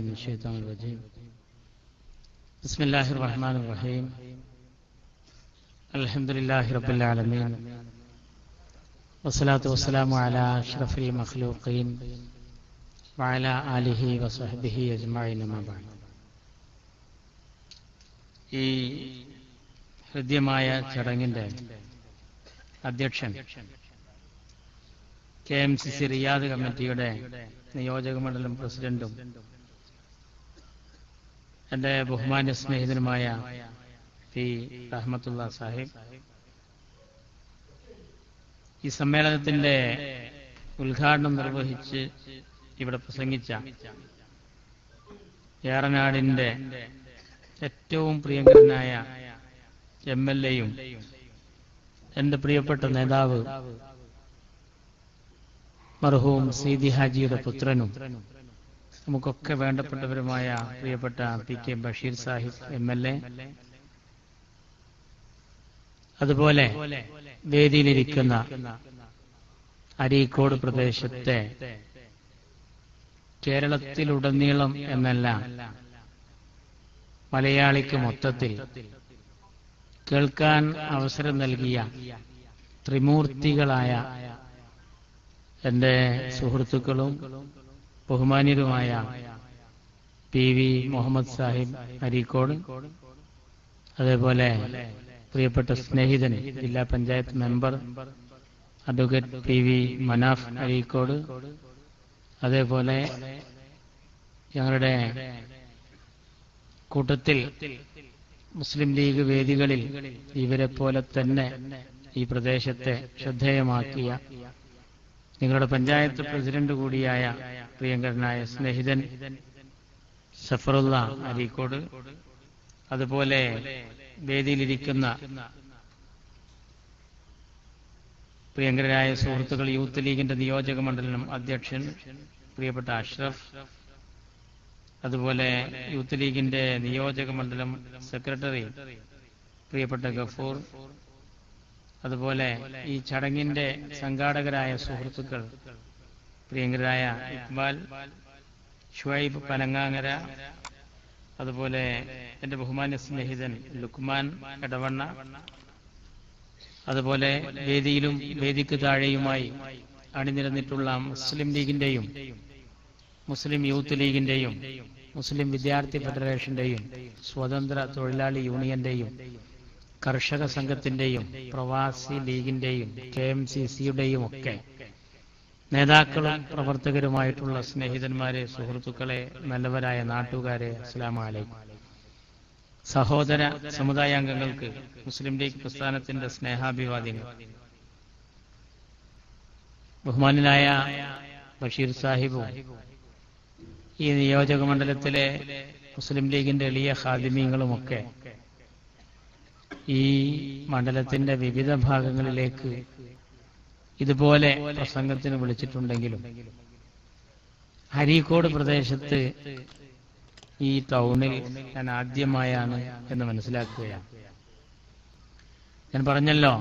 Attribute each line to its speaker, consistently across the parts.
Speaker 1: من الشيطان الرجيم بسم الله الرحمن الرحيم الحمد لله رب العالمين والصلاة والسلام على أشرف المخلوقين وعلى آله وصحبه أجمعين ما بعد ഈ ഹൃദ്യമായ ചടങ്ങിന്റെ അധ്യക്ഷൻ K M C C Riyadh കമ്മിറ്റിയുടെ നിയോജക മണ്ഡലം പ്രസിഡന്റും എന്റെ ബഹുമാന്യ സ്നേഹിതനുമായ പി. റഹ്മത്തുള്ള സാഹിബ് ഈ സമ്മേളനത്തിന്റെ ഉദ്ഘാടനം നിർവഹിച്ച് ഇവിടെ പ്രസംഗിച്ച ഏറനാടിന്റെ ഏറ്റവും പ്രിയങ്കരനായ എം എൽ എയും എന്റെ പ്രിയപ്പെട്ട നേതാവ് മർഹൂം സീതി ഹാജിയുടെ പുത്രനും നമുക്കൊക്കെ വേണ്ടപ്പെട്ടവരുമായ പ്രിയപ്പെട്ട P K Basheer Sahib M L A. അതുപോലെ വേദിയിലിരിക്കുന്ന അരീക്കോട് പ്രദേശത്തെ കേരളത്തിലുടനീളം എന്നല്ല മലയാളിക്ക് മൊത്തത്തിൽ കേൾക്കാൻ അവസരം നൽകിയ ത്രിമൂർത്തികളായ എന്റെ സുഹൃത്തുക്കളും ബഹുമാന്യരുമായ പി വി മുഹമ്മദ് സാഹിബ് അരീക്കോട് അതേപോലെ പ്രിയപ്പെട്ട സ്നേഹിതൻ ജില്ലാ panchayat member advocate P V Manaf Areekode അതേപോലെ ഞങ്ങളുടെ കൂട്ടത്തിൽ മുസ്ലിം ലീഗ് വേദികളിൽ ഇവരെ പോലെ തന്നെ ഈ പ്രദേശത്തെ ശ്രദ്ധേയമാക്കിയ നിങ്ങളുടെ പഞ്ചായത്ത് പ്രസിഡന്റ് കൂടിയായ പ്രിയങ്കരനായ സ്നേഹിതൻ സഫറുള്ള അരീക്കോട്. അതുപോലെ വേദിയിലിരിക്കുന്ന പ്രിയങ്കരായ സുഹൃത്തുക്കൾ യൂത്ത് ലീഗിന്റെ നിയോജക മണ്ഡലം അധ്യക്ഷൻ പ്രിയപ്പെട്ട അഷ്റഫ്. അതുപോലെ യൂത്ത് ലീഗിന്റെ നിയോജക മണ്ഡലം സെക്രട്ടറി പ്രിയപ്പെട്ട ഗഫൂർ. അതുപോലെ ഈ ചടങ്ങിന്റെ സംഘാടകരായ സുഹൃത്തുക്കൾ പ്രിയങ്കരായ ഇക്ബാൽ ഷുഐബ് പനങ്ങാങ്ങര അതുപോലെ എന്റെ ബഹുമാന്യ സ്നേഹിതൻ ലുക്മാൻ എടവണ്ണ അതുപോലെ വേദിയിലും വേദിക്ക് താഴെയുമായി അണിനിരന്നിട്ടുള്ള മുസ്ലിം ലീഗിന്റെയും മുസ്ലിം യൂത്ത് ലീഗിന്റെയും മുസ്ലിം വിദ്യാർത്ഥി ഫെഡറേഷന്റെയും സ്വതന്ത്ര തൊഴിലാളി യൂണിയന്റെയും കർഷക സംഘത്തിന്റെയും പ്രവാസി ലീഗിന്റെയും കെ എം സി സിയുടെയും ഒക്കെ നേതാക്കളും പ്രവർത്തകരുമായിട്ടുള്ള സ്നേഹിതന്മാരെ സുഹൃത്തുക്കളെ നല്ലവരായ നാട്ടുകാരെ അസ്ലാം അലൈക്കും സഹോദര സമുദായാംഗങ്ങൾക്ക് മുസ്ലിം ലീഗ് പ്രസ്ഥാനത്തിന്റെ സ്നേഹാഭിവാദ്യങ്ങൾ. ബഹുമാനായ ബഷീർ സാഹിബും ഈ നിയോജക മണ്ഡലത്തിലെ മുസ്ലിം ലീഗിന്റെ എളിയ ഹാദിമീങ്ങളുമൊക്കെ ഈ മണ്ഡലത്തിന്റെ വിവിധ ഭാഗങ്ങളിലേക്ക് ഇതുപോലെ പ്രസംഗത്തിന് വിളിച്ചിട്ടുണ്ടെങ്കിലും ഹരീക്കോട് പ്രദേശത്ത് ഈ ടൗണിൽ ഞാൻ ആദ്യമായാണ് എന്ന് മനസ്സിലാക്കുകയാണ്. ഞാൻ പറഞ്ഞല്ലോ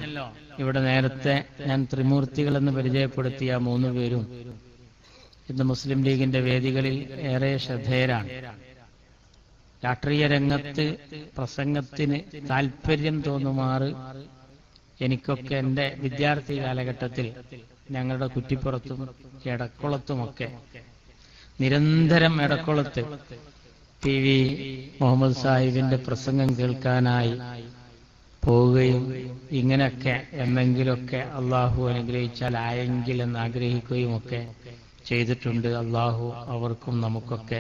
Speaker 1: ഇവിടെ നേരത്തെ ഞാൻ ത്രിമൂർത്തികൾ എന്ന് പരിചയപ്പെടുത്തിയ മൂന്ന് പേരും ഇന്ന് മുസ്ലിം ലീഗിന്റെ വേദികളിൽ ഏറെ ശ്രദ്ധേയരാണ്. രാഷ്ട്രീയ രംഗത്ത് പ്രസംഗത്തിന് താല്പര്യം തോന്നുമാറ് എനിക്കൊക്കെ എന്റെ വിദ്യാർത്ഥി കാലഘട്ടത്തിൽ ഞങ്ങളുടെ കുറ്റിപ്പുറത്തും എടക്കുളത്തുമൊക്കെ നിരന്തരം എടക്കുളത്ത് ടി വി മുഹമ്മദ് സാഹിബിന്റെ പ്രസംഗം കേൾക്കാനായി പോവുകയും ഇങ്ങനെയൊക്കെ എന്തെങ്കിലുമൊക്കെ അള്ളാഹു അനുഗ്രഹിച്ചാൽ ആയെങ്കിൽ എന്ന് ആഗ്രഹിക്കുകയും ഒക്കെ ചെയ്തിട്ടുണ്ട്. അള്ളാഹു അവർക്കും നമുക്കൊക്കെ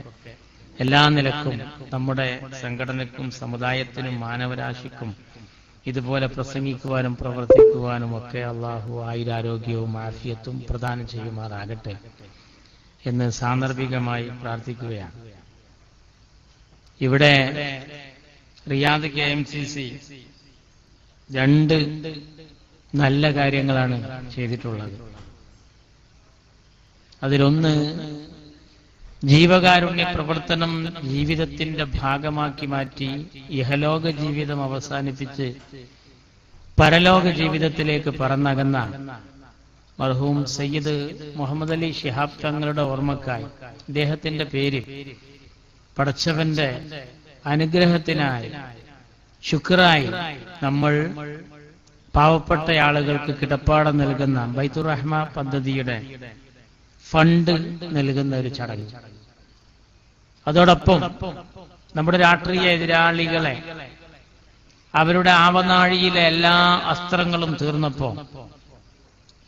Speaker 1: എല്ലാ നിലക്കും നമ്മുടെ സംഘടനക്കും സമുദായത്തിനും മാനവരാശിക്കും ഇതുപോലെ പ്രസംഗിക്കുവാനും പ്രവർത്തിക്കുവാനും ഒക്കെ അള്ളാഹു ആയുരാരോഗ്യവും ആഫിയത്തും പ്രദാനം ചെയ്യുമാറാകട്ടെ എന്ന് സാന്ദർഭികമായി പ്രാർത്ഥിക്കുകയാണ്. ഇവിടെ Riyadh K M C C രണ്ട് നല്ല കാര്യങ്ങളാണ് ചെയ്തിട്ടുള്ളത്. അതിലൊന്ന് ജീവകാരുണ്യ പ്രവർത്തനം ജീവിതത്തിന്റെ ഭാഗമാക്കി മാറ്റി ഇഹലോക ജീവിതം അവസാനിപ്പിച്ച് പരലോക ജീവിതത്തിലേക്ക് പറന്നകന്ന മർഹൂം സയ്യിദ് മുഹമ്മദ് അലി ഷിഹാബ് തങ്ങളുടെ ഓർമ്മക്കായി ഇദ്ദേഹത്തിന്റെ പേരിൽ പടച്ചവന്റെ അനുഗ്രഹത്തിനായി ശുക്രായി നമ്മൾ പാവപ്പെട്ട ആളുകൾക്ക് കിടപ്പാടം നൽകുന്ന ബൈത്തുറഹ്മ പദ്ധതിയുടെ ഫണ്ട് നൽകുന്ന ഒരു ചടങ്ങ്. അതോടൊപ്പം നമ്മുടെ രാഷ്ട്രീയ എതിരാളികളെ അവരുടെ ആവനാഴിയിലെ എല്ലാ അസ്ത്രങ്ങളും തീർന്നപ്പോ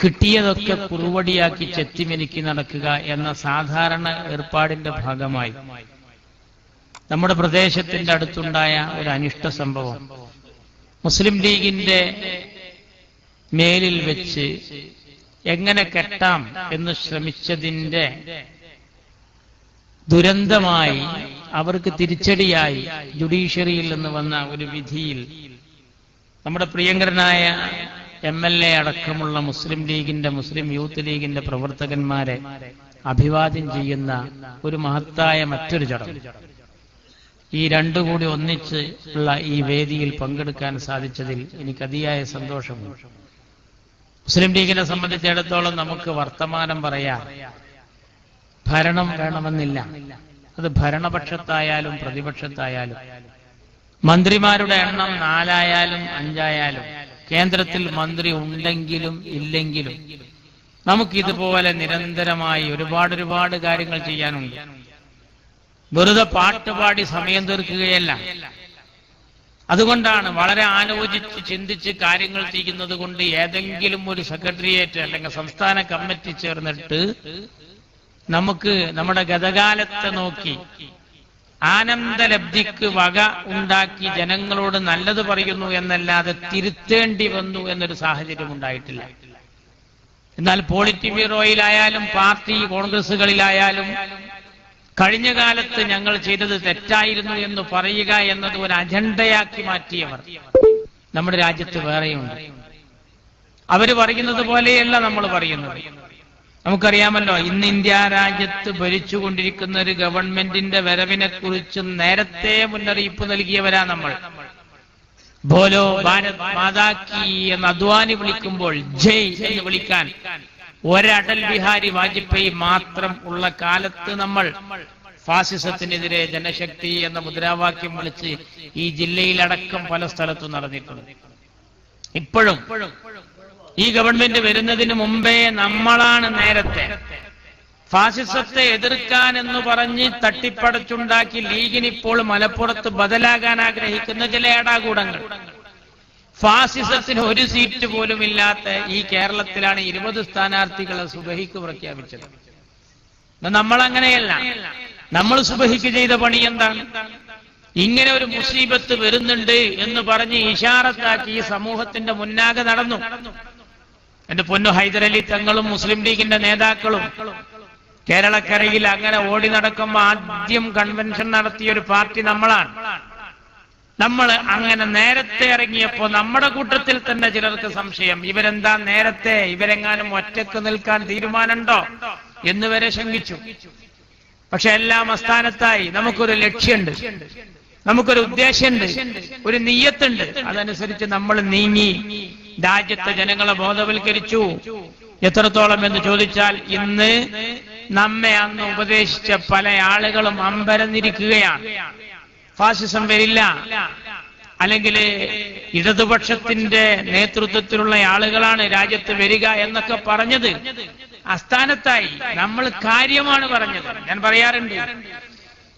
Speaker 1: കിട്ടിയതൊക്കെ കുറുവടിയാക്കി ചെത്തിമെനിക്ക് നടക്കുക എന്ന സാധാരണ ഏർപ്പാടിന്റെ ഭാഗമായി നമ്മുടെ പ്രദേശത്തിന്റെ അടുത്തുണ്ടായ ഒരു അനിഷ്ട സംഭവം. മുസ്ലിം ലീഗിന്റെ മേലിൽ വെച്ച് എങ്ങനെ കെട്ടാം എന്ന് ശ്രമിച്ചതിന്റെ ദുരന്തമായി അവർക്ക് തിരിച്ചടിയായി ജുഡീഷ്യറിയിൽ നിന്ന് വന്ന ഒരു വിധിയിൽ നമ്മുടെ പ്രിയങ്കരനായ എം എൽ എ അടക്കമുള്ള മുസ്ലിം ലീഗിന്റെ മുസ്ലിം യൂത്ത് ലീഗിന്റെ പ്രവർത്തകന്മാരെ അഭിവാദ്യം ചെയ്യുന്ന ഒരു മഹത്തായ മറ്റൊരു ചടങ്ങ്. ഈ രണ്ടു കൂടി ഒന്നിച്ച് ഉള്ള ഈ വേദിയിൽ പങ്കെടുക്കാൻ സാധിച്ചതിൽ എനിക്ക് അതിയായ സന്തോഷമുണ്ട്. മുസ്ലിം ലീഗിനെ സംബന്ധിച്ചിടത്തോളം നമുക്ക് വർത്തമാനം പറയാം. ഭരണം വേണമെന്നില്ല. അത് ഭരണപക്ഷത്തായാലും പ്രതിപക്ഷത്തായാലും. മന്ത്രിമാരുടെ എണ്ണം നാലായാലും അഞ്ചായാലും. കേന്ദ്രത്തിൽ മന്ത്രി ഉണ്ടെങ്കിലും ഇല്ലെങ്കിലും നമുക്കിതുപോലെ നിരന്തരമായി ഒരുപാട് ഒരുപാട് കാര്യങ്ങൾ ചെയ്യാനുണ്ട്. വെറുതെ പാട്ടുപാടി സമയം തീർക്കുകയല്ല. അതുകൊണ്ടാണ് വളരെ ആലോചിച്ച് ചിന്തിച്ച് കാര്യങ്ങൾ ചെയ്യുന്നത് കൊണ്ട് ഏതെങ്കിലും ഒരു സെക്രട്ടേറിയറ്റ് അല്ലെങ്കിൽ സംസ്ഥാന കമ്മിറ്റി ചേർന്നിട്ട് നമുക്ക് നമ്മുടെ ഗതകാലത്തെ നോക്കി ആനന്ദലബ്ധിക്ക് വക ഉണ്ടാക്കി ജനങ്ങളോട് നല്ലത് പറയുന്നു എന്നല്ലാതെ തിരുത്തേണ്ടി വന്നു എന്നൊരു സാഹചര്യം ഉണ്ടായിട്ടില്ല. എന്നാൽ പോളിറ്റ് ബ്യൂറോയിലായാലും പാർട്ടി കോൺഗ്രസുകളിലായാലും കഴിഞ്ഞ കാലത്ത് ഞങ്ങൾ ചെയ്തത് തെറ്റായിരുന്നു എന്ന് പറയുക എന്നത് ഒരു അജണ്ടയാക്കി മാറ്റിയവർ. നമ്മുടെ രാജ്യത്ത് വേറെയുണ്ട്. അവർ പറയുന്നത് പോലെയല്ല നമ്മൾ പറയുന്നത്. നമുക്കറിയാമല്ലോ ഇന്ന് ഇന്ത്യ രാജ്യത്ത് ഭരിച്ചുകൊണ്ടിരിക്കുന്ന ഒരു ഗവൺമെന്റിന്റെ വരവിനെ കുറിച്ച് നേരത്തെ മുന്നറിയിപ്പ് നൽകിയവരാ നമ്മൾ. ബോലോ ഭാരത് മാതാക്കി എന്ന് അദ്വാനി വിളിക്കുമ്പോൾ ജയ് എന്ന് വിളിക്കാൻ ഒരടൽ ബിഹാരി വാജ്പേയി മാത്രം ഉള്ള കാലത്ത് നമ്മൾ ഫാസിസത്തിനെതിരെ ജനശക്തി എന്ന മുദ്രാവാക്യം വിളിച്ച് ഈ ജില്ലയിലടക്കം പല സ്ഥലത്തും നടന്നിട്ടുണ്ട്. ഇപ്പോഴും ഈ ഗവൺമെന്റ് വരുന്നതിന് മുമ്പേ നമ്മളാണ് നേരത്തെ ഫാസിസത്തെ എതിർക്കാൻ എന്ന് പറഞ്ഞ് തട്ടിപ്പടച്ചുണ്ടാക്കി ലീഗിന് ഇപ്പോൾ മലപ്പുറത്ത് ബദലാകാൻ ആഗ്രഹിക്കുന്ന ചില ഏടാകൂടങ്ങൾ. ഫാസിസത്തിന് ഒരു സീറ്റ് പോലും ഇല്ലാത്ത ഈ കേരളത്തിലാണ് ഇരുപത് സ്ഥാനാർത്ഥികളെ സുബഹിക്ക് പ്രഖ്യാപിച്ചത്. നമ്മൾ അങ്ങനെയല്ല നമ്മൾ സുബഹിക്ക് ചെയ്ത പണി എന്താണ്? ഇങ്ങനെ ഒരു മുസീബത്ത് വരുന്നുണ്ട് എന്ന് പറഞ്ഞ് ഇഷാറത്താക്കി ഈ സമൂഹത്തിന്റെ മുന്നാകെ നടന്നു. എന്റെ പൊന്നു ഹൈദരലി തങ്ങളും മുസ്ലിം ലീഗിന്റെ നേതാക്കളും കേരളക്കരയിൽ അങ്ങനെ ഓടി നടക്കുമ്പോൾ ആദ്യം കൺവെൻഷൻ നടത്തിയ ഒരു പാർട്ടി നമ്മളാണ്. നമ്മൾ അങ്ങനെ നേരത്തെ ഇറങ്ങിയപ്പോ നമ്മുടെ കൂട്ടത്തിൽ തന്നെ ചിലർക്ക് സംശയം ഇവരെന്താ നേരത്തെ ഇവരെങ്ങാനും ഒറ്റയ്ക്ക് നിൽക്കാൻ തീരുമാനമുണ്ടോ എന്ന് വരെ ശങ്കിച്ചു. പക്ഷെ എല്ലാം അസ്ഥാനത്തായി നമുക്കൊരു ലക്ഷ്യമുണ്ട് നമുക്കൊരു ഉദ്ദേശമുണ്ട് ഒരു നീയത്തുണ്ട്. അതനുസരിച്ച് നമ്മൾ നീങ്ങി രാജ്യത്തെ ജനങ്ങളെ ബോധവൽക്കരിച്ചു. എത്രത്തോളം എന്ന് ചോദിച്ചാൽ ഇന്ന് നമ്മെ അന്ന് ഉപദേശിച്ച പല ആളുകളും അമ്പരന്നിരിക്കുകയാണ്. ഫാസിസം വരില്ല. അല്ലെങ്കിൽ ഇടതുപക്ഷത്തിന്റെ നേതൃത്വത്തിലുള്ള ആളുകളാണ് രാജ്യത്ത് വരിക എന്നൊക്കെ പറഞ്ഞത്. അസ്ഥാനത്തായി നമ്മൾ കാര്യമാണ് പറഞ്ഞത്. ഞാൻ പറയാറുണ്ട്.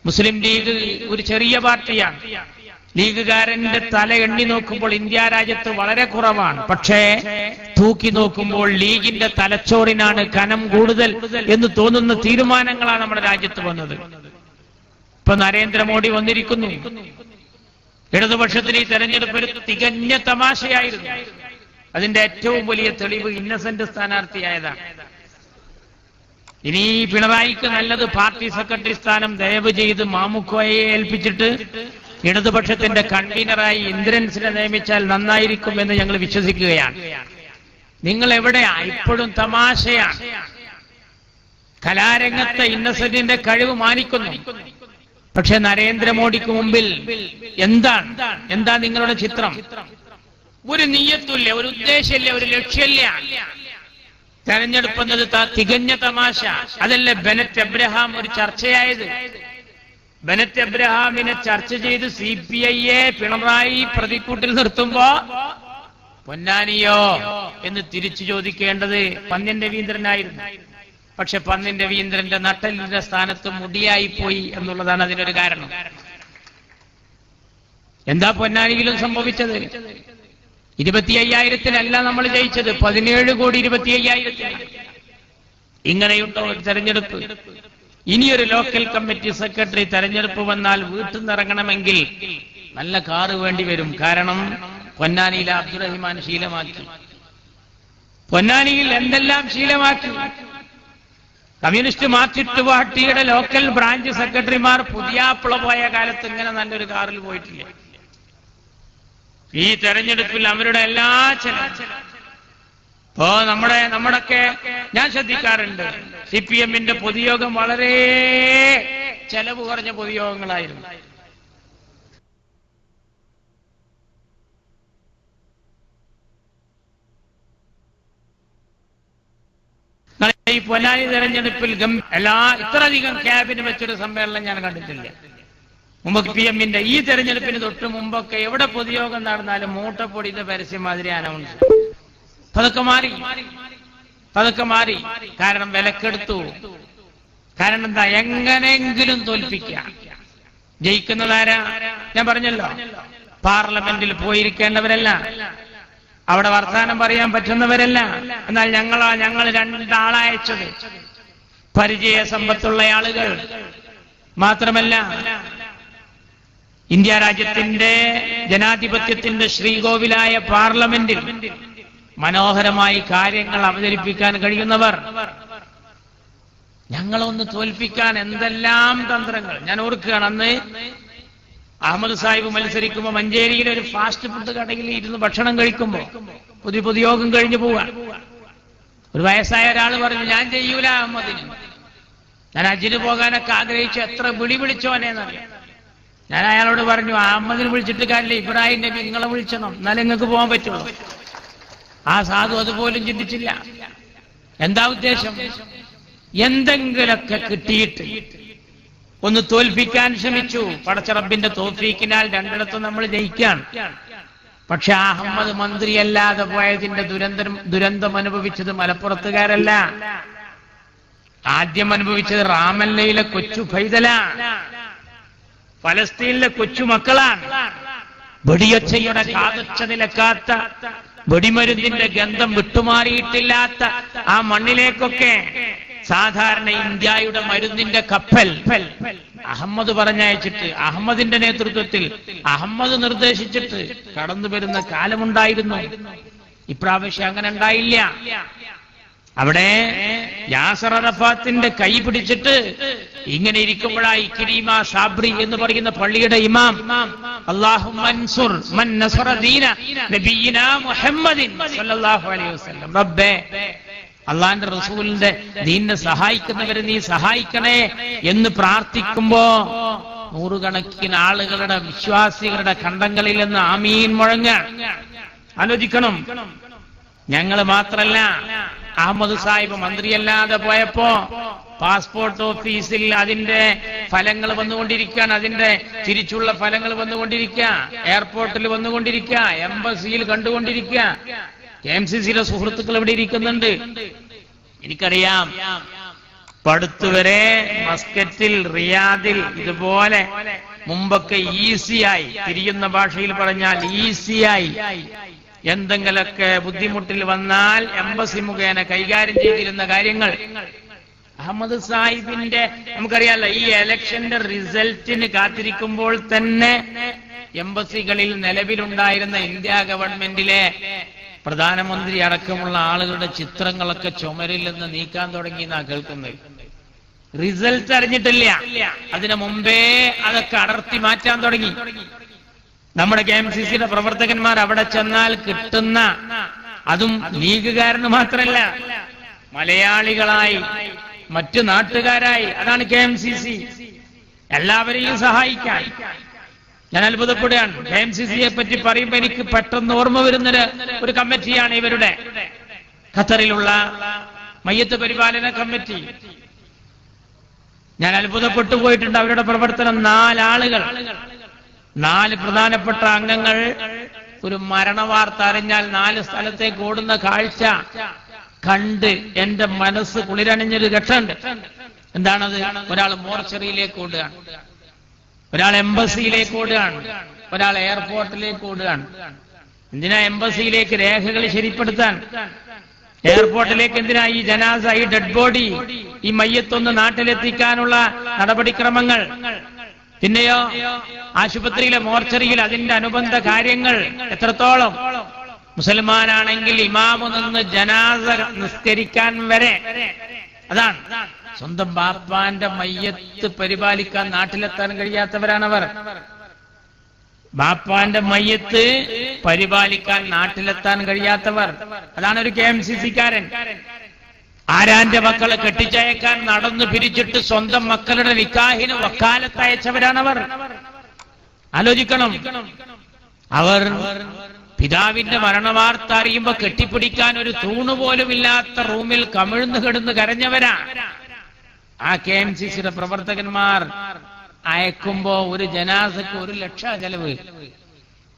Speaker 1: മുസ്ലിം ലീഗ് ഒരു ചെറിയ പാർട്ടിയാണ്. ലീഗുകാരന്റെ തല എണ്ണി നോക്കുമ്പോൾ ഇന്ത്യ രാജ്യത്ത് വളരെ കുറവാണ്. പക്ഷേ തൂക്കി നോക്കുമ്പോൾ ലീഗിന്റെ തലച്ചോറിനാണ് കനം കൂടുതൽ എന്ന് തോന്നുന്ന തീരുമാനങ്ങളാണ് നമ്മുടെ രാജ്യത്ത് വന്നത്. ഇപ്പൊ നരേന്ദ്രമോദി വന്നിരിക്കുന്നു. ഇടതുപക്ഷത്തിന് ഈ തെരഞ്ഞെടുപ്പ് ഒരു തികഞ്ഞ തമാശയായിരുന്നു. അതിന്റെ ഏറ്റവും വലിയ തെളിവ് ഇന്നസെന്റ് സ്ഥാനാർത്ഥിയായതാണ്. ഇനി പിണറായിക്ക് നല്ലത് പാർട്ടി സെക്രട്ടറി സ്ഥാനം ദയവ് ചെയ്ത് മാമുക്കോയെ ഏൽപ്പിച്ചിട്ട് ഇടതുപക്ഷത്തിന്റെ കൺവീനറായി ഇന്ദ്രൻസിനെ നിയമിച്ചാൽ നന്നായിരിക്കും എന്ന് ഞങ്ങൾ വിശ്വസിക്കുകയാണ്. നിങ്ങൾ എവിടെയാ? ഇപ്പോഴും തമാശയാണ്. കലാരംഗത്തെ ഇന്നസെന്റിന്റെ കഴിവ് മാനിക്കുന്നു. പക്ഷെ നരേന്ദ്രമോദിക്ക് മുമ്പിൽ എന്താണ്? എന്താ നിങ്ങളുടെ ചിത്രം? ഒരു നീയത്തുമില്ല ഒരു ഉദ്ദേശമില്ല ഒരു ലക്ഷ്യമില്ല. തെരഞ്ഞെടുപ്പ് എന്നത് തികഞ്ഞ തമാശ. അതല്ല ബെനറ്റ് എബ്രഹാം ഒരു ചർച്ചയായത്. ബെനറ്റ് എബ്രഹാമിനെ ചർച്ച ചെയ്ത് സി പി ഐയെ പിണറായി പ്രതിക്കൂട്ടിൽ നിർത്തുമ്പോ പൊന്നാനിയോ എന്ന് തിരിച്ചു ചോദിക്കേണ്ടത് പന്ന്യൻ രവീന്ദ്രനായിരുന്നു. പക്ഷെ പന്നിൻ രവീന്ദ്രന്റെ നട്ടലിന്റെ സ്ഥാനത്ത് മുടിയായി പോയി എന്നുള്ളതാണ് അതിനൊരു കാരണം. എന്താ പൊന്നാനിയിലും സംഭവിച്ചത്? ഇരുപത്തി അയ്യായിരത്തിലല്ല നമ്മൾ ജയിച്ചത് പതിനേഴ് കോടി ഇരുപത്തി അയ്യായിരത്തി ഇങ്ങനെയുണ്ടോ ഒരു തെരഞ്ഞെടുപ്പ്? ഇനിയൊരു ലോക്കൽ കമ്മിറ്റി സെക്രട്ടറി തെരഞ്ഞെടുപ്പ് വന്നാൽ വീട്ടിൽ നിറങ്ങണമെങ്കിൽ നല്ല കാറ് വേണ്ടി വരും. കാരണം പൊന്നാനിയിൽ അബ്ദുറഹിമാൻ ശീലമാക്കി. പൊന്നാനിയിൽ എന്തെല്ലാം ശീലമാക്കി? കമ്മ്യൂണിസ്റ്റ് മാർച്ചിട്ട് പാർട്ടിയുടെ ലോക്കൽ ബ്രാഞ്ച് സെക്രട്ടറിമാർ പുതിയാപ്പിള പോയ കാലത്ത് ഇങ്ങനെ നല്ലൊരു കാറിൽ പോയിട്ടില്ല. ഈ തെരഞ്ഞെടുപ്പിൽ അവരുടെ എല്ലാ ചില ഇപ്പോ നമ്മുടെ നമ്മുടെയൊക്കെ ഞാൻ ശ്രദ്ധിക്കാറുണ്ട്. സി പി എമ്മിന്റെ പൊതുയോഗം വളരെ ചെലവ് കുറഞ്ഞ പൊതുയോഗങ്ങളായിരുന്നു നിങ്ങളെ ഈ പൊന്നാനി തെരഞ്ഞെടുപ്പിൽ എല്ലാ ഇത്രയധികം ക്യാബിന് വെച്ചൊരു സമ്മേളനം ഞാൻ കണ്ടിട്ടില്ല. മുമ്പ് പി എമ്മിന്റെ ഈ തെരഞ്ഞെടുപ്പിന് തൊട്ട് മുമ്പൊക്കെ എവിടെ പൊതുയോഗം നടന്നാലും മൂട്ടപ്പൊടിയുടെ പരസ്യം മാതിരി അനൗൺസ് പതുക്കെ മാറി. പതുക്കെ മാറി. കാരണം വിലക്കെടുത്തു. കാരണം എന്താ? എങ്ങനെയെങ്കിലും തോൽപ്പിക്കാം ജയിക്കുന്നതാരാ? ഞാൻ പറഞ്ഞല്ലോ. പാർലമെന്റിൽ പോയിരിക്കേണ്ടവരല്ല. അവിടെ വർത്താനം പറയാൻ പറ്റുന്നവരല്ല. എന്നാൽ ഞങ്ങളാ ഞങ്ങൾ രണ്ടാളയച്ചത്. പരിചയ സമ്പത്തുള്ള ആളുകൾ. മാത്രമല്ല ഇന്ത്യ രാജ്യത്തിന്റെ ജനാധിപത്യത്തിന്റെ ശ്രീകോവിലായ പാർലമെന്റിൽ മനോഹരമായി കാര്യങ്ങൾ അവതരിപ്പിക്കാൻ കഴിയുന്നവർ. ഞങ്ങളൊന്ന് തോൽപ്പിക്കാൻ എന്തെല്ലാം തന്ത്രങ്ങൾ? ഞാൻ ഓർക്കുകയാണ് അന്ന് അഹമ്മദ് സാഹിബ് മത്സരിക്കുമ്പോൾ മഞ്ചേരിയിലെ ഒരു ഫാസ്റ്റ് ഫുഡ് കടയിൽ ഇരുന്ന് ഭക്ഷണം കഴിക്കുമ്പോൾ പുതിയ പൊതുയോഗം കഴിഞ്ഞു പോവാ. ഒരു വയസ്സായ ഒരാൾ പറഞ്ഞു ഞാൻ ചെയ്യൂല അഹമ്മദിന്. ഞാൻ അജിന് പോകാനൊക്കെ ആഗ്രഹിച്ചു എത്ര വിളി വിളിച്ചോനെന്നറിയാം ഞാൻ അയാളോട് പറഞ്ഞു അഹമ്മദിന് വിളിച്ചിട്ട് കാര്യമില്ല ഇബ്രാഹിം നബി നിങ്ങളെ വിളിച്ചണം എന്നാലും നിങ്ങൾക്ക് പോകാൻ പറ്റുള്ളൂ. ആ സാധു അതുപോലും ചിന്തിച്ചില്ല. എന്താ ഉദ്ദേശം? എന്തെങ്കിലൊക്കെ കിട്ടിയിട്ട് ഒന്ന് തോൽപ്പിക്കാൻ ശ്രമിച്ചു. പടച്ചറബിന്റെ തോൽപ്പിക്കിനാൽ രണ്ടിടത്തും നമ്മൾ ജയിക്കാണ് പക്ഷെ അഹമ്മദ് മന്ത്രിയല്ലാതെ പോയതിന്റെ ദുരന്തം ദുരന്തം അനുഭവിച്ചത് മലപ്പുറത്തുകാരല്ല. ആദ്യം അനുഭവിച്ചത് റാമല്ലയിലെ കൊച്ചു ഫൈതല ഫലസ്തീനിലെ കൊച്ചു മക്കളാണ്. വെടിയൊച്ചയുടെ കാതച്ച നിലക്കാത്ത വെടിമരുന്നിന്റെ ഗന്ധം വിട്ടുമാറിയിട്ടില്ലാത്ത ആ മണ്ണിലേക്കൊക്കെ സാധാരണ ഇന്ത്യയുടെ മരുന്നിന്റെ കപ്പൽ. അഹമ്മദ് പറഞ്ഞയച്ചിട്ട് അഹമ്മദിന്റെ നേതൃത്വത്തിൽ അഹമ്മദ് നിർദ്ദേശിച്ചിട്ട് കടന്നു വരുന്ന കാലമുണ്ടായിരുന്നു. ഇപ്രാവശ്യം അങ്ങനെ ഉണ്ടായില്ല. അവിടെ യാസർ അറഫാത്തിന്റെ കൈ പിടിച്ചിട്ട് ഇങ്ങനെ ഇരിക്കുമ്പോഴായി കിരീമ സാബ്രി എന്ന് പറയുന്ന പള്ളിയുടെ ഇമാം അല്ലാഹു മൻസുർ മൻ നസറ ദീന മുഹമ്മദിൻ സല്ലല്ലാഹു അലൈഹി വസല്ലം. റബ്ബേ അള്ളാന്റെ റസൂലിന്റെ ദീനിനെ സഹായിക്കുന്നവരെ നീ സഹായിക്കണേ എന്ന് പ്രാർത്ഥിക്കുമ്പോ നൂറുകണക്കിന് ആളുകളുടെ വിശ്വാസികളുടെ കണ്ടങ്ങളിൽ നിന്ന് ആമീൻ മുഴങ്ങ. ആലോചിക്കണം. ഞങ്ങൾ മാത്രല്ല അഹമ്മദ് സാഹിബ് മന്ത്രിയല്ലാതെ പോയപ്പോ പാസ്പോർട്ട് ഓഫീസിൽ അതിന്റെ ഫലങ്ങൾ വന്നുകൊണ്ടിരിക്കാൻ അതിന്റെ തിരിച്ചുള്ള ഫലങ്ങൾ വന്നുകൊണ്ടിരിക്കുക എയർപോർട്ടിൽ വന്നുകൊണ്ടിരിക്കുക എംബസിയിൽ കണ്ടുകൊണ്ടിരിക്കുക കെ എം സി സിയിലെ സുഹൃത്തുക്കൾ ഇവിടെ ഇരിക്കുന്നുണ്ട്? എനിക്കറിയാം. പടുത്തുവരെ മസ്കറ്റിൽ റിയാദിൽ ഇതുപോലെ മുമ്പൊക്കെ ഈസിയായി തിരിയുന്ന ഭാഷയിൽ പറഞ്ഞാൽ ഈസിയായി എന്തെങ്കിലൊക്കെ ബുദ്ധിമുട്ടിൽ വന്നാൽ എംബസി മുഖേന കൈകാര്യം ചെയ്തിരുന്ന കാര്യങ്ങൾ. അഹമ്മദ് സാഹിബിന്റെ നമുക്കറിയാലോ ഈ എലക്ഷന്റെ റിസൾട്ടിന് കാത്തിരിക്കുമ്പോൾ തന്നെ എംബസികളിൽ നിലവിലുണ്ടായിരുന്ന ഇന്ത്യ ഗവൺമെന്റിലെ പ്രധാനമന്ത്രി അടക്കമുള്ള ആളുകളുടെ ചിത്രങ്ങളൊക്കെ ചുമരിൽ നിന്ന് നീക്കാൻ തുടങ്ങി എന്നാ കേൾക്കുന്നത്. റിസൾട്ട് അറിഞ്ഞിട്ടില്ല. അതിനു മുമ്പേ അതൊക്കെ അടർത്തി മാറ്റാൻ തുടങ്ങി. നമ്മുടെ കെ എം സി സിയുടെ പ്രവർത്തകന്മാർ അവിടെ ചെന്നാൽ കിട്ടുന്ന അതും ലീഗുകാരന് മാത്രമല്ല മലയാളികളായി മറ്റു നാട്ടുകാരായി. അതാണ് കെ എം സി സി. എല്ലാവരെയും സഹായിക്കാൻ. ഞാൻ അത്ഭുതപ്പെടുകയാണ്. കെ എം സി സിയെ പറ്റി പറയുമ്പോൾ എനിക്ക് പെട്ടെന്ന് ഓർമ്മ വരുന്നത് ഒരു കമ്മിറ്റിയാണ് ഇവരുടെ. ഖത്തറിലുള്ള മയ്യത്ത് പരിപാലന കമ്മിറ്റി. ഞാൻ അത്ഭുതപ്പെട്ടു പോയിട്ടുണ്ട്. അവരുടെ പ്രവർത്തനം നാലാളുകൾ നാല് പ്രധാനപ്പെട്ട അംഗങ്ങൾ. ഒരു മരണവാർത്ത അറിഞ്ഞാൽ നാല് സ്ഥലത്തേക്ക് ഓടുന്ന കാഴ്ച കണ്ട് എന്റെ മനസ്സ് കുളിരണിഞ്ഞൊരു ഘട്ടമുണ്ട്. എന്താണത്? ഒരാൾ മോർച്ചറിയിലേക്ക് ഓടുകയാണ്. ഒരാൾ എംബസിയിലേക്ക് ഓടുകയാണ് ഒരാൾ എയർപോർട്ടിലേക്ക് ഓടുകയാണ്. എന്തിനാ എംബസിയിലേക്ക് രേഖകൾ ശരിപ്പെടുത്താൻ? എയർപോർട്ടിലേക്ക് എന്തിനാ ഈ ജനാസ ഈ ഡെഡ് ബോഡി ഈ മയ്യത്തൊന്ന് നാട്ടിലെത്തിക്കാനുള്ള നടപടിക്രമങ്ങൾ? പിന്നെയോ ആശുപത്രിയിലെ മോർച്ചറിയിൽ അതിന്റെ അനുബന്ധ കാര്യങ്ങൾ എത്രത്തോളം? മുസൽമാനാണെങ്കിൽ ഇമാമു നിന്ന് ജനാസ നിസ്കരിക്കാൻ വരെ. അതാണ്. സ്വന്തം ബാപ്പാന്റെ മയ്യത്ത് പരിപാലിക്കാൻ നാട്ടിലെത്താൻ കഴിയാത്തവരാണവർ. ബാപ്പാന്റെ മയ്യത്ത് പരിപാലിക്കാൻ നാട്ടിലെത്താൻ കഴിയാത്തവർ. അതാണ് ഒരു കെ എം സി സിക്കാരൻ. ആരാന്റെ മക്കളെ കെട്ടിച്ചയക്കാൻ നടന്നു പിരിച്ചിട്ട് സ്വന്തം മക്കളുടെ നിക്കാഹിന് വക്കാലത്തയച്ചവരാണവർ ആലോചിക്കണം. അവർ പിതാവിന്റെ മരണവാർത്ത അറിയുമ്പോ കെട്ടിപ്പിടിക്കാൻ ഒരു തൂണുപോലുമില്ലാത്ത റൂമിൽ കമിഴ്ന്നു കിടന്ന് കരഞ്ഞവരാ. ആ കെ എം സി സിയുടെ പ്രവർത്തകന്മാർ അയക്കുമ്പോ ഒരു ജനാസക്ക് ഒരു ലക്ഷ ചെലവ്.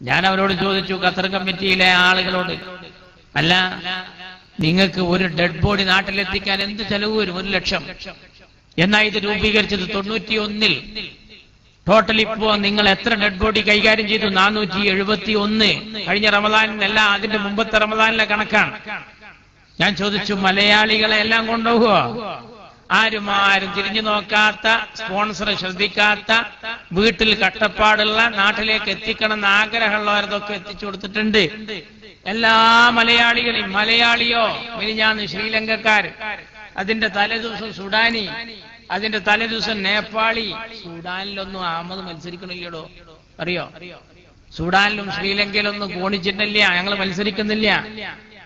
Speaker 1: ഞാൻ അവരോട് ചോദിച്ചു ഖത്തർ കമ്മിറ്റിയിലെ ആളുകളോട് അല്ല നിങ്ങൾക്ക് ഒരു ഡെഡ് ബോഡി നാട്ടിലെത്തിക്കാൻ എന്ത് ചെലവ് വരും? ഒരു ലക്ഷം. എന്നാ ഇത് രൂപീകരിച്ചത് തൊണ്ണൂറ്റി ഒന്നിൽ ടോട്ടൽ ഇപ്പോ നിങ്ങൾ എത്ര ഡെഡ് ബോഡി കൈകാര്യം ചെയ്തു? നാനൂറ്റി എഴുപത്തി ഒന്ന് കഴിഞ്ഞ റമദാനിനല്ല അതിന്റെ മുമ്പത്തെ റമദാനിലെ കണക്കാണ്. ഞാൻ ചോദിച്ചു മലയാളികളെ എല്ലാം കൊണ്ടുപോകുമോ ആരും ആരും തിരിഞ്ഞു നോക്കാത്ത സ്പോൺസർ ശ്രദ്ധിക്കാത്ത വീട്ടിൽ കട്ടപ്പാടുള്ള നാട്ടിലേക്ക് എത്തിക്കണം എന്ന് ആഗ്രഹമുള്ളവരതൊക്കെ എത്തിച്ചു കൊടുത്തിട്ടുണ്ട്. എല്ലാ മലയാളികളെയും മലയാളിയോ മിനിഞ്ഞാന്ന് ശ്രീലങ്കക്കാർ അതിന്റെ തലേദിവസം സുഡാനി അതിന്റെ തലേദിവസം നേപ്പാളി സുഡാനിലൊന്നും അഹമ്മദ് മത്സരിക്കണില്ലടോ. അറിയോ? സുഡാനിലും ശ്രീലങ്കയിലൊന്നും കോണിച്ചിട്ടില്ല ഞങ്ങൾ മത്സരിക്കുന്നില്ല.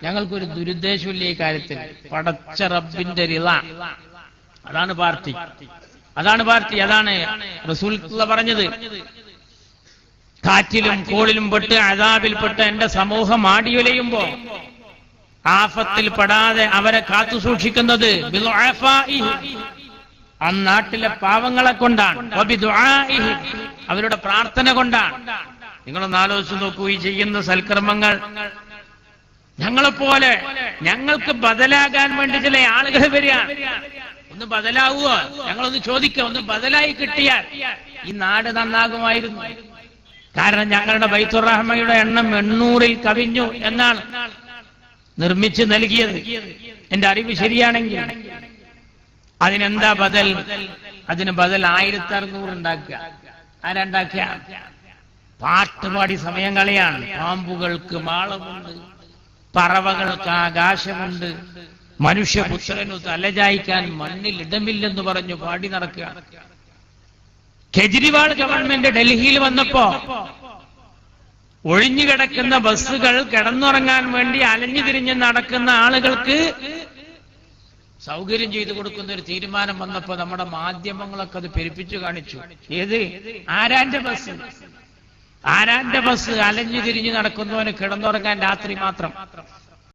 Speaker 1: ഞങ്ങൾക്കൊരു ദുരുദ്ദേശമില്ല ഈ കാര്യത്തിൽ. പടച്ച റബ്ബിന്റെ റിള. അതാണ് പാർട്ടി. അതാണ് പാർട്ടി അതാണ് റസൂൽ പറഞ്ഞത്. കാറ്റിലും കോളിലും പെട്ട് അതാബിൽപ്പെട്ട് എന്റെ സമൂഹം ആടിയുലയുമ്പോ ആഫത്തിൽ പെടാതെ അവരെ കാത്തു സൂക്ഷിക്കുന്നത് ആ നാട്ടിലെ പാവങ്ങളെ കൊണ്ടാണ്. അവരുടെ പ്രാർത്ഥന കൊണ്ടാണ്. നിങ്ങളൊന്ന് ആലോചിച്ച് നോക്കൂ ഈ ചെയ്യുന്ന സൽക്കർമ്മങ്ങൾ. ഞങ്ങളെപ്പോലെ ഞങ്ങൾക്ക് ബദലാകാൻ വേണ്ടി ചില ആളുകൾ വരികയാണ്. ഒന്ന് ബദലാവുക. ഞങ്ങളൊന്ന് ചോദിക്കുക ഒന്ന് ബദലായി കിട്ടിയാൽ ഈ നാട് നന്നാകുമായിരുന്നു. കാരണം ഞങ്ങളുടെ ബൈത്തുറഹ്മയുടെ എണ്ണം എണ്ണൂറിൽ കവിഞ്ഞു എന്നാണ് നിർമ്മിച്ച് നൽകിയത്. എന്റെ അറിവ് ശരിയാണെങ്കിൽ അതിനെന്താ ബദൽ? അതിന് ബദൽ ആയിരത്തി അറുന്നൂറ് ഉണ്ടാക്കുക ആരാണ്ടാക്കുക പാട്ടുപാടി സമയം പാമ്പുകൾക്ക് മാളമുണ്ട് പറവകൾക്ക് ആകാശമുണ്ട്. മനുഷ്യപുത്രനു തലചായ്ക്കാൻ മണ്ണിൽ ഇടമില്ലെന്ന് പറഞ്ഞു പാടി നടക്കുക. കെജ്രിവാൾ ഗവൺമെന്റ് ഡൽഹിയിൽ വന്നപ്പോ ഒഴിഞ്ഞുകിടക്കുന്ന ബസ്സുകൾ കിടന്നുറങ്ങാൻ വേണ്ടി അലഞ്ഞു തിരിഞ്ഞ് നടക്കുന്ന ആളുകൾക്ക് സൗകര്യം ചെയ്തു കൊടുക്കുന്ന ഒരു തീരുമാനം വന്നപ്പോ നമ്മുടെ മാധ്യമങ്ങളൊക്കെ അത് പെരുപ്പിച്ചു കാണിച്ചു. ഏത്? ആരാന്റെ ബസ്? ആരാന്റെ ബസ് അലഞ്ഞു തിരിഞ്ഞു നടക്കുന്നവന് കിടന്നുറങ്ങാൻ രാത്രി മാത്രം?